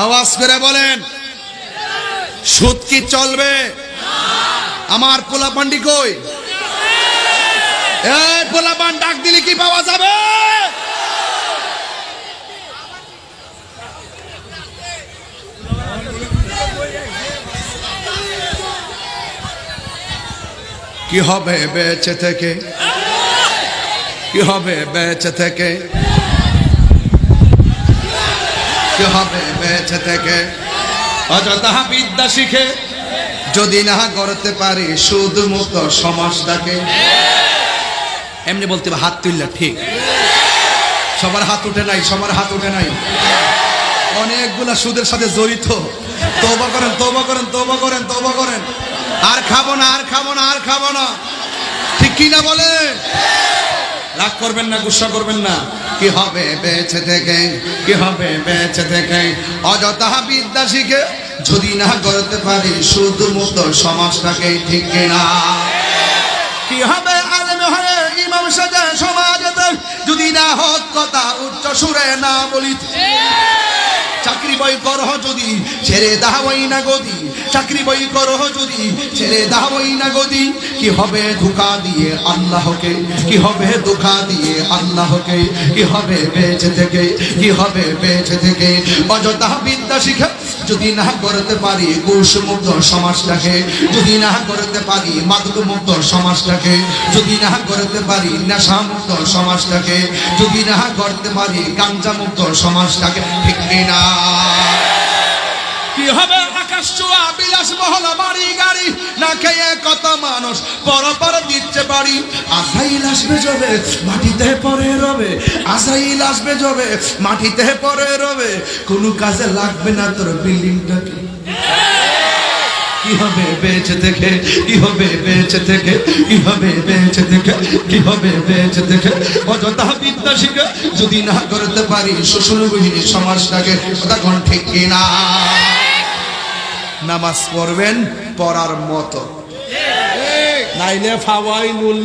আওয়াজ করে বলেন, সুদ কি চলবে? আমার পোলাপান্ডি কই? এই পোলাপান ডাক দিলে কি পাওয়া যাবে? কি হবে বেঁচে থেকে? কি হবে বেঁচে থেকে? হবে বেঁচে থেকে। অযথা বিদ্যা শিখে। যদি না করতে পারি শুধু মুক্ত সমাজটাকে। এমনি বলতে হবে, হাত তুললে ঠিক। সবার হাত উঠে নাই সবার হাত উঠে নাই। অনেকগুলা সুদের সাথে জড়িত। তোবা করেন তোবা করেন তোবা করেন তোবা করেন। আর খাব না আর খাব না আর খাব না। ঠিক কি না বলে রাগ করবেন না গুসা করবেন না। কি হবে বেঁচে থেকে কি হবে বেঁচে থেকে? অযথা বিদ্যা শিখে যদি না করতে পারি শুধু মুক্ত সমাজটাকে ঠিক কিনা? কি হবে আলেম হয়ে ইমাম সাজা সমাজেতে? যদি না হক কথা উচ্চ সুরে না বলি? চাকরি বই করহ যদি ছেড়ে দাওয়াই না গদি চাকরি বই করহ যদি। ছেড়ে দাওয়াই না গদি কি হবে ধোকা দিয়ে আল্লাহকে? কি হবে ধোকা দিয়ে আল্লাহকে? কি হবে বেঁচে থেকে? কি হবে বেঁচে থেকে? অযথা বিদ্যা শিখে যদি না করতে পারি মুক্ত সমাজটাকে, যদি না করতে পারি মুক্ত সমাজটাকে, যদি না করতে পারি নেশা মুক্ত সমাজটাকে, যদি না করতে পারি গাঞ্জা মুক্ত সমাজটাকে, ঠিক না কি হবে আকাশ ছোঁয়া বিলাস মহল বাড়ি গাড়ি? না খেয়ে কত মানুষ পর পর দিচ্ছে বাড়ি। আসাইল আসবে জবে মাটিতে পরে রবে। আসাইল আসবে জবে মাটিতে পরে রবে। কোনো কাজে লাগবে না তোর বিল্ডিংটাকে কি? হবে বেঁচে থেকে, কি হবে বেঁচে থেকে, কি হবে বেঁচে থেকে, কি হবে বেঁচে অযথা বিদ্যা শিখে যদি না করতে পারি শ্বশুরবিহীন সমাজটাকে তখন ঠিক কিনা? নামাজ পড়বেন পড়ার মতো। নাইলে ফাওয়াই নুল